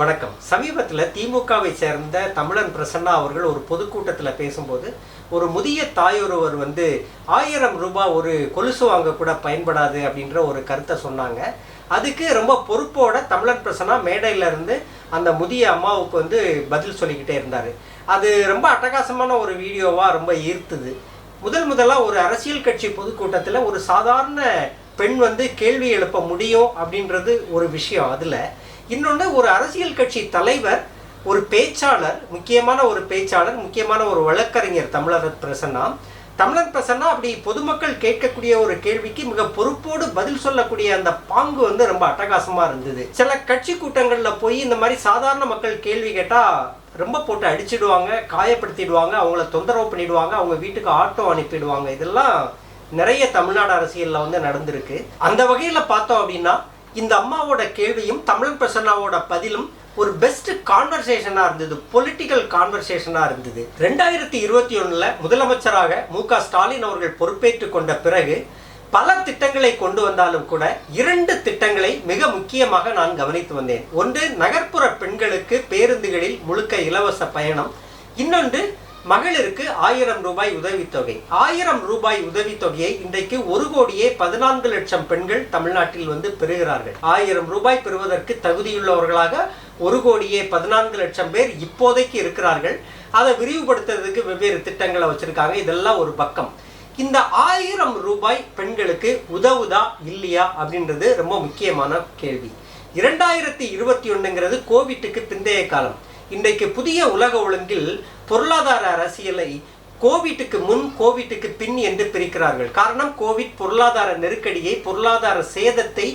வணக்கம். சமீபத்தில் திமுகவை சேர்ந்த தமிழன் பிரசன்னா அவர்கள் ஒரு பொதுக்கூட்டத்தில் பேசும்போது ஒரு முதிய தாயொருவர் வந்து ஆயிரம் ரூபாய் ஒரு கொலுசு வாங்க கூட பயன்படாது அப்படின்ற ஒரு கருத்தை சொன்னாங்க. அதுக்கு ரொம்ப பொறுப்போட தமிழன் பிரசன்னா மேடையிலேருந்து அந்த முதிய அம்மாவுக்கு வந்து பதில் சொல்லிக்கிட்டே இருந்தார். அது ரொம்ப அட்டகாசமான ஒரு வீடியோவாக ரொம்ப ஈர்த்துது. முதல் முதலாக ஒரு அரசியல் கட்சி பொதுக்கூட்டத்தில் ஒரு சாதாரண பெண் வந்து கேள்வி எழுப்ப முடியும் அப்படின்றது ஒரு விஷயம். அதில் இன்னொன்று ஒரு அரசியல் கட்சி தலைவர் ஒரு பேச்சாளர் முக்கியமான ஒரு பேச்சாளர் முக்கியமான ஒரு வழக்கறிஞர் தமிழர் பிரசன்னா தமிழர் பிரசன்னா அப்படி பொதுமக்கள் கேட்கக்கூடிய ஒரு கேள்விக்கு மிக பொறுப்போடு பதில் சொல்லக்கூடிய அந்த பாங்கு வந்து ரொம்ப அட்டகாசமாக இருந்தது. சில கட்சி கூட்டங்களில் போய் இந்த மாதிரி சாதாரண மக்கள் கேள்வி கேட்டால் ரொம்ப போட்டு அடிச்சிடுவாங்க காயப்படுத்திடுவாங்க அவங்கள தொந்தரவு பண்ணிடுவாங்க அவங்க வீட்டுக்கு ஆட்டோ அனுப்பிடுவாங்க. இதெல்லாம் நிறைய தமிழ்நாடு அரசியலில் வந்து நடந்திருக்கு. அந்த வகையில் பார்த்தோம் அப்படின்னா இந்த அம்மாவோட கேள்வியும் தமிழன் பிரசன்னாவோட பதிலும் ஒரு பெஸ்ட் கான்வர்சேஷனாக இருந்தது. பொலிட்டிக்கல் கான்வர்சேஷனாக இருந்தது. ரெண்டாயிரத்தி இருபத்தி ஒன்றில் முதலமைச்சராக மு க ஸ்டாலின் அவர்கள் பொறுப்பேற்றுக் கொண்ட பிறகு பல திட்டங்களை கொண்டு வந்தாலும் கூட இரண்டு திட்டங்களை மிக முக்கியமாக நான் கவனித்து வந்தேன். ஒன்று நகர்ப்புற பெண்களுக்கு பேருந்துகளில் முழுக்க இலவச பயணம். இன்னொன்று மகளிருக்கு ஆயிரம் ரூபாய் உதவித்தொகை. ஆயிரம் ரூபாய் உதவித்தொகையை இன்றைக்கு ஒரு கோடியே பதினான்கு லட்சம் பெண்கள் தமிழ்நாட்டில் வந்து பெறுகிறார்கள். ஆயிரம் ரூபாய் பெறுவதற்கு தகுதியுள்ளவர்களாக ஒரு கோடியே பதினான்கு லட்சம் பேர் இப்போதைக்கு இருக்கிறார்கள். அதை விரிவுபடுத்துறதுக்கு வெவ்வேறு திட்டங்களை வச்சிருக்காங்க. இதெல்லாம் ஒரு பக்கம். இந்த ஆயிரம் ரூபாய் பெண்களுக்கு உதவுதா இல்லையா அப்படின்றது ரொம்ப முக்கியமான கேள்வி. இரண்டாயிரத்தி இருபத்தி ஒண்ணுங்கிறது கோவிட்டுக்கு பிந்தைய காலம். இன்றைக்கு புதிய உலக ஒழுங்கில் பொருளாதார அரசியலை கோவிட்டுக்கு முன் கோவிட்டுக்கு பின் என்று பிரிக்கிறார்கள். காரணம் கோவிட் பொருளாதார நெருக்கடியை பொருளாதார சேதத்தை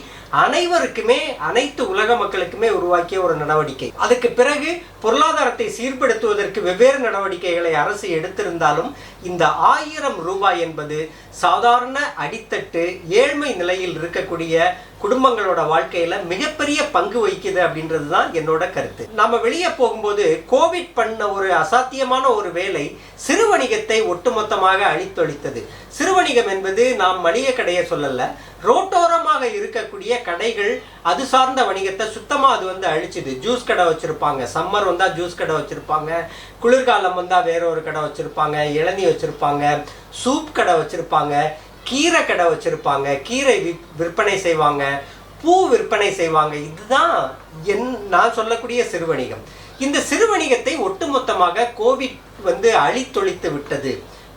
அனைவருக்குமே அனைத்து உலக மக்களுக்குமே உருவாக்கிய ஒரு நடவடிக்கை. அதுக்கு பிறகு பொருளாதாரத்தை சீர்படுத்துவதற்கு வெவ்வேறு நடவடிக்கைகளை அரசு எடுத்திருந்தாலும் இந்த ஆயிரம் ரூபாய் என்பது சாதாரண அடித்தட்டு ஏழ்மை நிலையில் இருக்கக்கூடிய குடும்பங்களோட வாழ்க்கையில மிகப்பெரிய பங்கு வகிக்குது அப்படின்றது தான் என்னோட கருத்து. நம்ம வெளியே போகும்போது கோவிட் பண்ண ஒரு அசாத்தியமான ஒரு வேலை சிறு வணிக வணிகத்தை ஒட்டுமொத்தமாக அழித்தொழித்தது. சிறு வணிகம் என்பது நாம் மளிகை கடையை சொல்லல ரோட்டோரமாக இருக்கக்கூடிய கடைகள் அது சார்ந்த வணிகத்தை சுத்தமாக அது வந்து அழிச்சுது. ஜூஸ் கடை வச்சுருப்பாங்க சம்மர் வந்தால் ஜூஸ் கடை வச்சுருப்பாங்க குளிர்காலம் வந்தால் வேற ஒரு கடை வச்சுருப்பாங்க இளநி வச்சுருப்பாங்க சூப் கடை வச்சுருப்பாங்க கீரை கடை வச்சுருப்பாங்க கீரை விற்பனை செய்வாங்க பூ விற்பனை செய்வாங்க. இதுதான் என் நான் சொல்லக்கூடிய சிறு வணிகம் இந்த சிறு வணிகத்தை ஒட்டுமொத்தமாக கோவிட் வந்து அழித்தொழித்து விட்டது.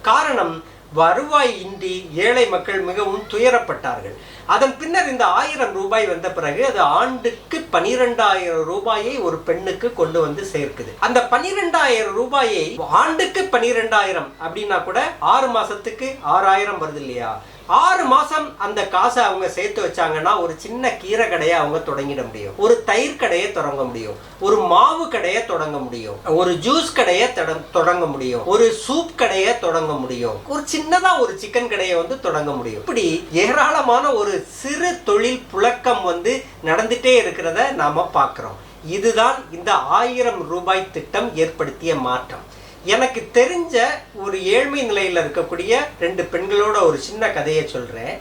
காரணம் வருவாய் இன்றி ஏழை மக்கள் மிகவும் துயரப்பட்டார்கள். அதன் பின்னர் இந்த ஆயிரம் ரூபாய் வந்த பிறகு அது ஆண்டுக்கு பனிரெண்டாயிரம் ரூபாயை ஒரு பெண்ணுக்கு கொண்டு வந்து சேர்க்குது. அந்த பனிரெண்டாயிரம் ரூபாயை ஆண்டுக்கு பனிரெண்டாயிரம் அப்படின்னா கூட ஆறு மாசத்துக்கு ஆறாயிரம் வருது இல்லையா? ஆறு மாசம் அந்த காசை அவங்க சேர்த்து வச்சாங்கன்னா ஒரு சின்ன கீரை கடையை அவங்க தொடங்கிட முடியும். ஒரு தயிர் கடையை தொடங்க முடியும். ஒரு மாவு கடையை தொடங்க முடியும். ஒரு ஜூஸ் கடையை தொடங்க முடியும். ஒரு சூப் கடையை தொடங்க முடியும். ஒரு சின்னதா ஒரு சிக்கன் கடையை வந்து தொடங்க முடியும். இப்படி ஏராளமான ஒரு சிறு தொழில் புழக்கம் வந்து நடந்துட்டே இருக்கிறத நாம பார்க்கிறோம். இதுதான் இந்த ஆயிரம் ரூபாய் திட்டம் ஏற்படுத்திய மாற்றம். எனக்கு தெரிஞ்ச ஒரு ஏழ்மை நிலையில் இருக்கக்கூடிய ரெண்டு பெண்களோட ஒரு சின்ன கதையை சொல்கிறேன்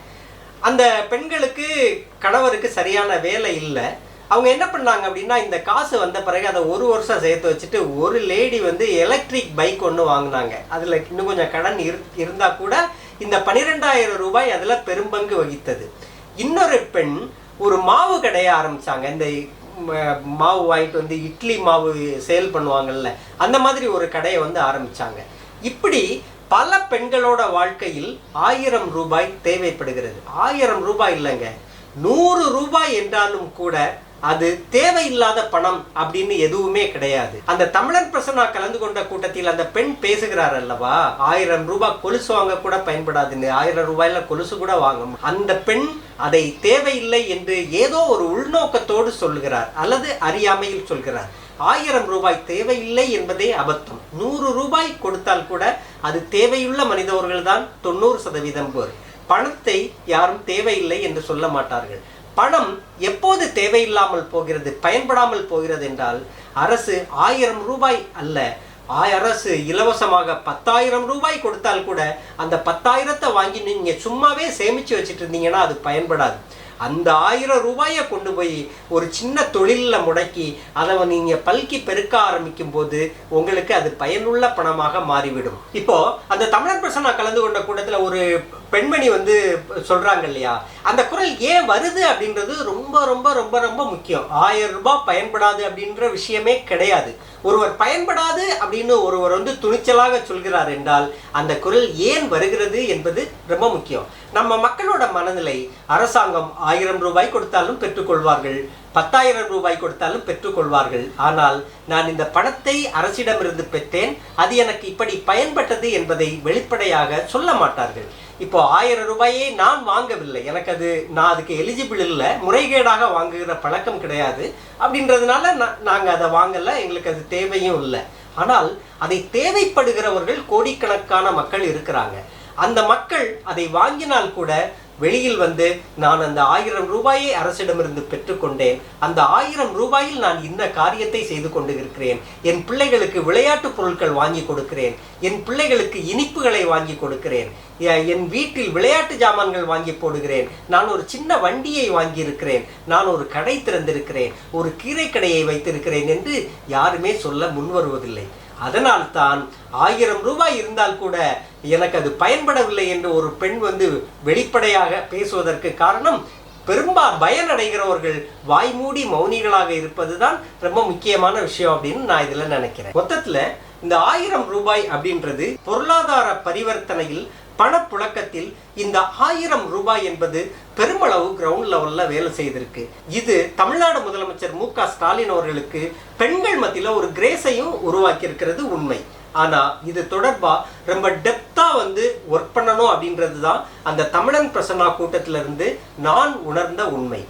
அந்த பெண்களுக்கு கணவருக்கு சரியான வேலை இல்லை. அவங்க என்ன பண்ணாங்க அப்படின்னா இந்த காசு வந்த பிறகு அதை ஒரு வருஷம் சேர்த்து வச்சுட்டு ஒரு லேடி வந்து எலக்ட்ரிக் பைக் ஒன்று வாங்கினாங்க. அதில் இன்னும் கொஞ்சம் கடன் இரு இருந்தால் கூட இந்த பன்னிரெண்டாயிரம் ரூபாய் அதில் பெரும்பங்கு வகித்தது. இன்னொரு பெண் ஒரு மாவு கடையை ஆரம்பிச்சாங்க. இந்த மாவு வாங்கிட்டு வந்து இட்லி மாவு சேல் பண்ணுவாங்கல்ல அந்த மாதிரி ஒரு கடையை வந்து ஆரம்பிச்சாங்க. இப்படி பல பெண்களோட வாழ்க்கையில் ஆயிரம் ரூபாய் தேவைப்படுகிறது. ஆயிரம் ரூபாய் இல்லைங்க. நூறு ரூபாய் என்றாலும் கூட அது தேவையில்லாத பணம் அப்படின்னு எதுவுமே கிடையாது. அந்த தமிழன் பிரசன்னா கலந்து கொண்ட கூட்டத்தில் அந்த பெண் பேசுகிறார் அல்லவா? ஆயிரம் ரூபாய் கொலுசு வாங்க கூட பயன்படாதுன்னு ஆயிரம் ரூபாயில கொலுசு கூட வாங்க அந்த பெண் அதை தேவையில்லை என்று ஏதோ ஒரு உள்நோக்கத்தோடு சொல்லுகிறார் அல்லது அறியாமையில் சொல்கிறார். ஆயிரம் ரூபாய் தேவையில்லை என்பதே அபத்தம். நூறு ரூபாய் கொடுத்தால் கூட அது தேவையுள்ள மனிதவர்கள் தான் தொண்ணூறு சதவீதம் பேர். பணத்தை யாரும் தேவையில்லை என்று சொல்ல மாட்டார்கள். பணம் எப்போது தேவையில்லாமல் போகிறது பயன்படாமல் போகிறது என்றால் அரசு ஆயிரம் ரூபாய் அல்ல அரசு இலவசமாக பத்தாயிரம் ரூபாய் கொடுத்தால் கூட அந்த பத்தாயிரத்தை வாங்கி நீங்கள் சும்மாவே சேமித்து வச்சுட்டு இருந்தீங்கன்னா அது பயன்படாது. அந்த ஆயிரம் ரூபாயை கொண்டு போய் ஒரு சின்ன தொழிலில் முடக்கி அதை நீங்கள் பல்கி பெருக்க ஆரம்பிக்கும் போது உங்களுக்கு அது பயனுள்ள பணமாக மாறிவிடும். இப்போ அந்த தமிழர் பிரசன்னா கலந்து கொண்ட கூட்டத்தில் ஒரு பெண்மணி வந்து சொல்கிறாங்க இல்லையா? அந்த குரல் ஏன் வருது அப்படின்றது ரொம்ப ரொம்ப ரொம்ப ரொம்ப முக்கியம். ஆயிரம் ரூபாய் பயன்படாது அப்படின்ற விஷயமே கிடையாது. ஒருவர் பயன்படாது அப்படின்னு ஒருவர் வந்து துணிச்சலாக சொல்கிறார் என்றால் அந்த குரல் ஏன் வருகிறது என்பது ரொம்ப முக்கியம். நம்ம மக்களோட மனநிலை அரசாங்கம் ஆயிரம் ரூபாய் கொடுத்தாலும் பெற்றுக்கொள்வார்கள் பத்தாயிரம் ரூபாய் கொடுத்தாலும் பெற்றுக்கொள்வார்கள். ஆனால் நான் இந்த பணத்தை அரசிடமிருந்து பெற்றேன் அது எனக்கு இப்படி பயன்பட்டது என்பதை வெளிப்படையாக சொல்ல மாட்டார்கள். இப்போ ஆயிரம் ரூபாயை நான் வாங்கவில்லை. எனக்கு அது நான் அதுக்கு எலிஜிபிள் இல்லை. முறைகேடாக வாங்குகிற பழக்கம் கிடையாது. அப்படின்றதுனால நான் நாங்கள் அதை வாங்கலை. எங்களுக்கு அது தேவையும் இல்லை. ஆனால் அதை தேவைப்படுகிறவர்கள் கோடிக்கணக்கான மக்கள் இருக்கிறாங்க. அந்த மக்கள் அதை வாங்கினால் கூட வெளியில் வந்து நான் அந்த ஆயிரம் ரூபாயை அரசிடமிருந்து பெற்றுக்கொண்டேன். அந்த ஆயிரம் ரூபாயில் நான் இந்த காரியத்தை செய்து கொண்டு இருக்கிறேன் என் பிள்ளைகளுக்கு விளையாட்டு பொருட்கள் வாங்கி கொடுக்கிறேன். என் பிள்ளைகளுக்கு இனிப்புகளை வாங்கி கொடுக்கிறேன். என் வீட்டில் விளையாட்டு ஜாமான்கள் வாங்கி போடுகிறேன். நான் ஒரு சின்ன வண்டியை வாங்கியிருக்கிறேன். நான் ஒரு கடை திறந்திருக்கிறேன். ஒரு கீரை கடையை வைத்திருக்கிறேன் என்று யாருமே சொல்ல முன்வருவதில்லை. அதனால் தான் ஆயிரம் ரூபாய் இருந்தால் கூட எனக்கு அது பயன்படவில்லை என்று ஒரு பெண் வந்து வெளிப்படையாக பேசுவதற்கு காரணம் பெரும்பா பயனடைகிறவர்கள் வாய்மூடி மௌனிகளாக இருப்பதுதான் ரொம்ப முக்கியமான விஷயம் அப்படின்னு நான் இதுல நினைக்கிறேன். மொத்தத்துல இந்த ஆயிரம் ரூபாய் அப்படின்றது பொருளாதார பரிவர்த்தனையில் பணப்புழக்கத்தில் இந்த ஆயிரம் ரூபாய் என்பது பெருமளவு கிரவுண்ட் லெவலில் வேலை செய்திருக்கு. இது தமிழ்நாடு முதலமைச்சர் மு க ஸ்டாலின் அவர்களுக்கு பெண்கள் மத்தியில் ஒரு கிரேஸையும் உருவாக்கியிருக்கிறது உண்மை. ஆனா இது தொடர்பா ரொம்ப டெப்தா வந்து ஒர்க் பண்ணணும் அப்படின்றது தான் அந்த தமிழன் பிரசன்னா கூட்டத்திலிருந்து நான் உணர்ந்த உண்மை.